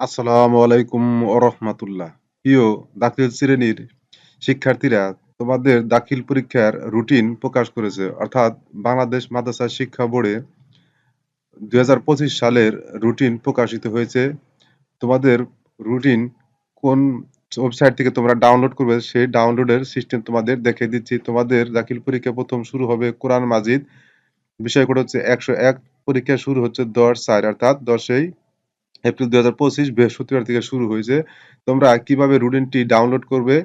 আসসালামু আলাইকুম ও রহমাতুল্লাহ প্রিয় দাখিল শ্রেণির শিক্ষার্থীরা, তোমাদের দাখিল পরীক্ষার রুটিন প্রকাশ করেছে। অর্থাৎ বাংলাদেশ মাদ্রাসা শিক্ষা বোর্ডে দুই সালের রুটিন প্রকাশিত হয়েছে। তোমাদের রুটিন কোন ওয়েবসাইট থেকে তোমরা ডাউনলোড করবে, সেই ডাউনলোডের সিস্টেম তোমাদের দেখে দিচ্ছি। তোমাদের দাখিল পরীক্ষা প্রথম শুরু হবে কোরআন মাজিদ। বিষয় কোড হচ্ছে একশো এক, পরীক্ষা শুরু হচ্ছে দশ চার, অর্থাৎ দশই এপ্রিল দুই হাজার পঁচিশ বৃহস্পতিবার থেকে শুরু হয়েছে। তোমরা কীভাবে রুটিনটি ডাউনলোড করবে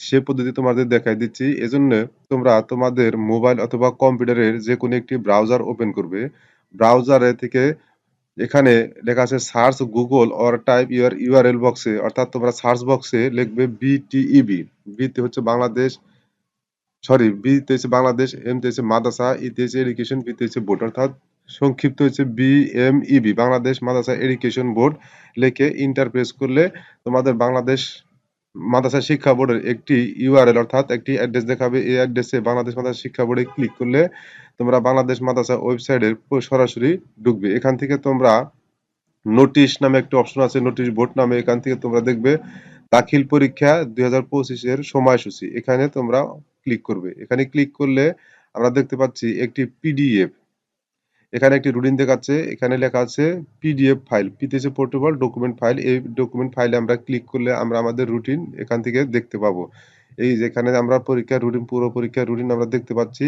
সে পদ্ধতি তোমাদের দেখাই দিচ্ছি। এজন্য তোমরা তোমাদের মোবাইল অথবা কম্পিউটারের যে কোনো একটি ব্রাউজার ওপেন করবে। ব্রাউজারে থেকে এখানে লেখা আছে search Google or type your URL বক্সে অর্থাৎ তোমরা সার্চ বক্সে লিখবে বিটিইবি বিতে হচ্ছে বাংলাদেশ সরি বিতে হচ্ছে বাংলাদেশ এম তে হচ্ছে মাদ্রাসা ইতে হচ্ছে এডুকেশন বিতে হচ্ছে বোর্ড অর্থাৎ সংক্ষিপ্ত হচ্ছে BMEB Bangladesh Madrasah education board, লিখে ইন্টার প্রেস করলে তোমাদের বাংলাদেশ মাদ্রাসা শিক্ষা বোর্ডের একটি ইউআরএল অর্থাৎ একটি অ্যাড্রেস দেখাবে। এই অ্যাড্রেসে বাংলাদেশ মাদ্রাসা শিক্ষা বোর্ডে ক্লিক করলে তোমরা বাংলাদেশ মাদ্রাসা ওয়েবসাইটের সরাসরি ঢুকবে। এখান থেকে তোমরা নোটিশ নামে একটা অপশন আছে নোটিশ বোর্ড নামে। এখান থেকে তোমরা দেখবে দাখিল পরীক্ষা দুই পঁচিশের সময়সূচি। এখানে তোমরা ক্লিক করবে। এখানে ক্লিক করলে আমরা দেখতে পাচ্ছি একটি পিডিএফ এখানে একটি রুটিন দেখাচ্ছে, এখানে লেখা আছে পিডিএফ ফাইল পিতেছে পোর্টেবল ডকুমেন্ট ফাইল এই ডকুমেন্ট ফাইলে আমরা ক্লিক করলে আমরা আমাদের রুটিন এখান থেকে দেখতে পাবো। এই যেখানে আমরা পরীক্ষার রুটিন পুরো পরীক্ষার রুটিন আমরা দেখতে পাচ্ছি,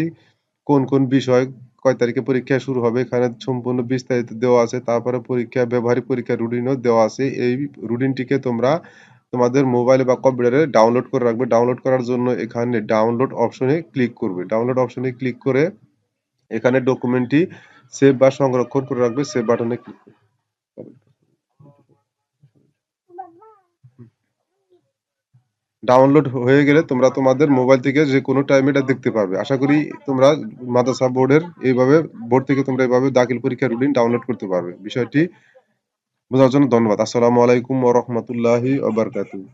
কোন কোন বিষয় কয় তারিখে পরীক্ষা শুরু হবে, এখানে সম্পূর্ণ বিস্তারিত দেওয়া আছে, তারপরে পরীক্ষা, ব্যবহারিক পরীক্ষার রুটিনও দেওয়া আছে, এই রুটিনটিকে তোমরা তোমাদের মোবাইলে বা কম্পিউটারে ডাউনলোড করে রাখবে। ডাউনলোড করার জন্য এখানে ডাউনলোড অপশনে ক্লিক করবে। ডাউনলোড অপশনে ক্লিক করে এখানে ডকুমেন্টটি সেভ বা সংরক্ষণ করে রাখবে সেভ বাটনে ক্লিক ডাউনলোড হয়ে গেলে তোমরা তোমাদের মোবাইল থেকে যে কোনো টাইমে এটা দেখতে পাবে। আশা করি তোমরা মাদ্রাসা বোর্ডের এইভাবে, বোর্ড থেকে তোমরা এইভাবে দাখিল পরীক্ষার রুটিন ডাউনলোড করতে পারবে। বিষয়টি বোঝার জন্য ধন্যবাদ। আসসালামু আলাইকুম ওয়া রাহমাতুল্লাহি ওয়া বারাকাতুহু।